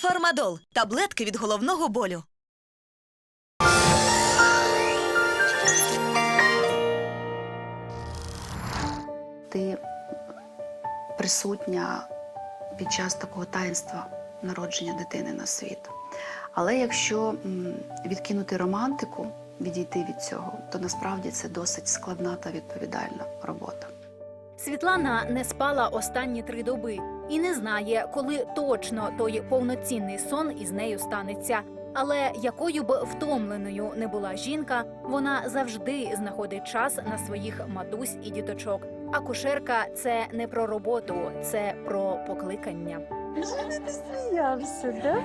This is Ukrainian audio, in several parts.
Фармадол таблетки від головного болю. ти присутня під час такого таїнства народження дитини на світ. Але якщо відкинути романтику, відійти від цього, то насправді це досить складна та відповідальна робота. Світлана не спала останні три доби і не знає, коли точно той повноцінний сон із нею станеться. Але якою б втомленою не була жінка, вона завжди знаходить час на своїх матусь і діточок. Акушерка це не про роботу, це про покликання. Сміявся, да?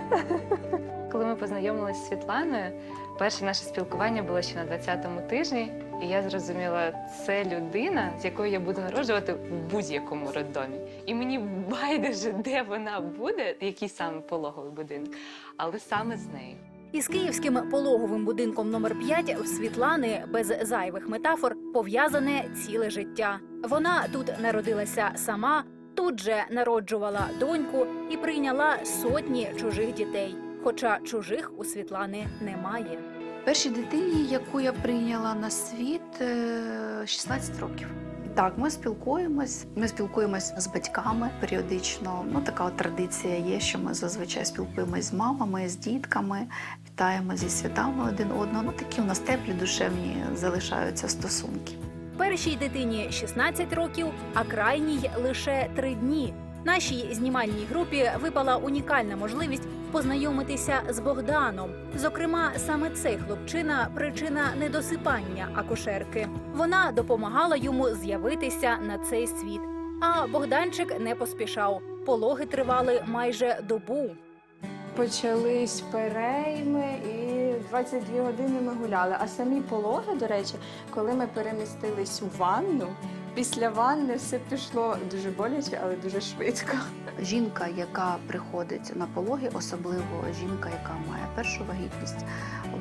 Коли ми познайомилися з Світланою, перше наше спілкування було ще на 20-му тижні, і я зрозуміла, це людина, з якою я буду народжувати в будь-якому роддомі. І мені байдуже, де вона буде, який саме пологовий будинок, але саме з нею. Із київським пологовим будинком номер 5 в Світлани без зайвих метафор пов'язане ціле життя. Вона тут народилася сама, тут же народжувала доньку і прийняла сотні чужих дітей. Хоча чужих у Світлани немає. Першій дитині, яку я прийняла на світ, е, 16 років. Так, ми спілкуємось. Ми спілкуємось з батьками періодично. Ну, така от традиція є, що ми зазвичай спілкуємось з мамами, з дітками, вітаємо зі святами один одного. Ну, такі у нас теплі, душевні залишаються стосунки. Першій дитині 16 років, а крайній лише 3 дні. Нашій знімальній групі випала унікальна можливість познайомитися з Богданом. Зокрема, саме цей хлопчина причина недосипання акушерки. Вона допомагала йому з'явитися на цей світ. А Богданчик не поспішав. Пологи тривали майже добу. Почались перейми і 22 години ми гуляли. А самі пологи, до речі, коли ми перемістились у ванну, після ванни все пішло дуже боляче, але дуже швидко. Жінка, яка приходить на пологи, особливо жінка, яка має першу вагітність,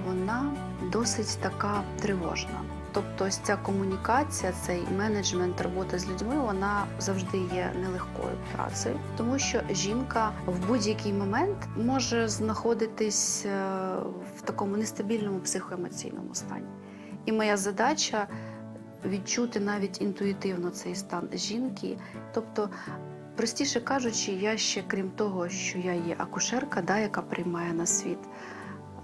вона досить така тривожна. Тобто, ось ця комунікація, цей менеджмент роботи з людьми, вона завжди є нелегкою працею, тому що жінка в будь-який момент може знаходитись е, в такому нестабільному психоемоційному стані. І моя задача відчути навіть інтуїтивно цей стан жінки, тобто Простіше кажучи, я ще крім того, що я є акушерка, да, яка приймає на світ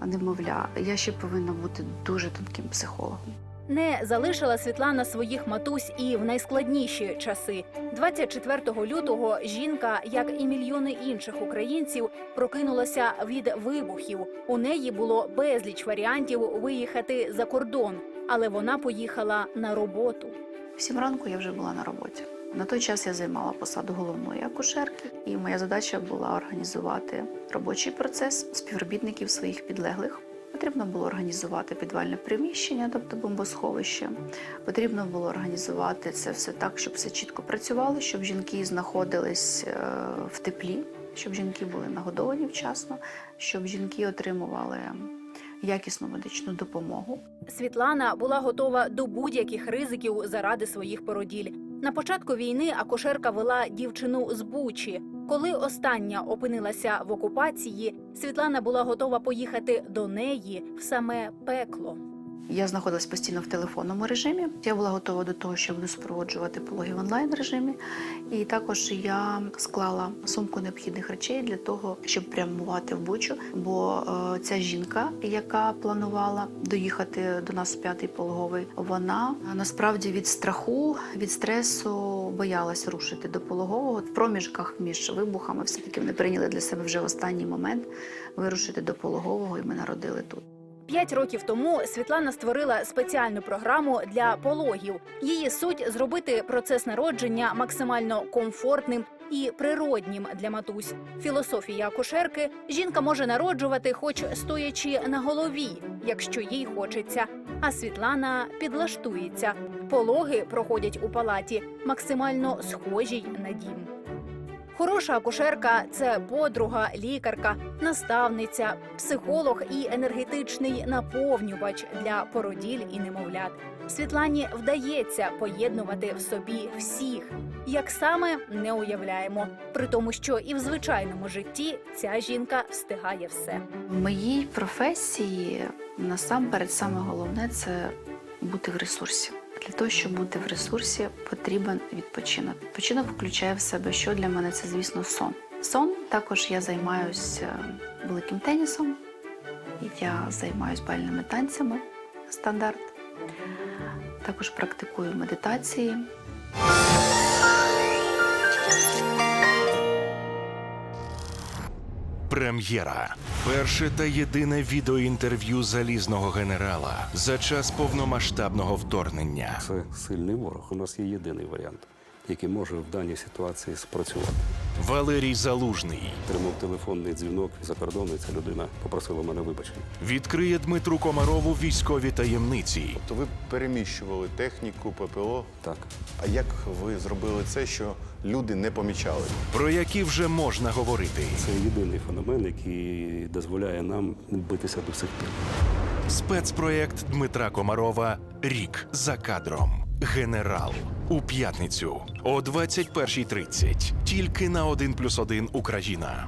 немовля, я ще повинна бути дуже тонким психологом. Не залишила Світлана своїх матусь і в найскладніші часи. 24 лютого жінка, як і мільйони інших українців, прокинулася від вибухів. У неї було безліч варіантів виїхати за кордон, але вона поїхала на роботу. В сім ранку я вже була на роботі. На той час я займала посаду головної акушерки, і моя задача була організувати робочий процес співробітників своїх підлеглих. Потрібно було організувати підвальне приміщення, тобто бомбосховище. Потрібно було організувати це все так, щоб все чітко працювало, щоб жінки знаходились е, в теплі, щоб жінки були нагодовані вчасно, щоб жінки отримували якісну медичну допомогу. Світлана була готова до будь-яких ризиків заради своїх породіль. На початку війни акушерка вела дівчину з Бучі. Коли остання опинилася в окупації, Світлана була готова поїхати до неї в саме пекло. Я знаходилась постійно в телефонному режимі. Я була готова до того, що буду супроводжувати пологи в онлайн режимі. І також я склала сумку необхідних речей для того, щоб прямувати в Бучу. Бо е, ця жінка, яка планувала доїхати до нас п'ятий пологовий, вона насправді від страху, від стресу боялась рушити до пологового. В проміжках між вибухами все таки вони прийняли для себе вже в останній момент вирушити до пологового, і ми народили тут. П'ять років тому Світлана створила спеціальну програму для пологів. Її суть зробити процес народження максимально комфортним і природнім для матусь. Філософія акушерки жінка може народжувати, хоч стоячи на голові, якщо їй хочеться. А Світлана підлаштується. Пологи проходять у палаті максимально схожій на дім. Хороша акушерка це подруга, лікарка, наставниця, психолог і енергетичний наповнювач для породіль і немовлят. Світлані вдається поєднувати в собі всіх, як саме не уявляємо, при тому, що і в звичайному житті ця жінка встигає все. В моїй професії насамперед саме головне це бути в ресурсі. Для того, щоб бути в ресурсі, потрібен відпочинок. Відпочинок включає в себе, що для мене це, звісно, сон. Сон також я займаюся великим тенісом, я займаюся бальними танцями стандарт. Також практикую медитації. Прем'єра. Перше та єдине відеоінтерв'ю залізного генерала за час повномасштабного вторгнення. Це сильний ворог. У нас є єдиний варіант, який може в даній ситуації спрацювати. Валерій Залужний Тримав телефонний дзвінок за кордону, і ця людина попросила мене вибачення. відкриє Дмитру Комарову військові таємниці. То ви переміщували техніку, ППО. Так, А як ви зробили це, що люди не помічали? про які вже можна говорити. це єдиний феномен, який дозволяє нам битися до сих пір. Спецпроєкт Дмитра Комарова Рік за кадром. Генерал у п'ятницю о 21.30. Тільки на 1+,1 Україна.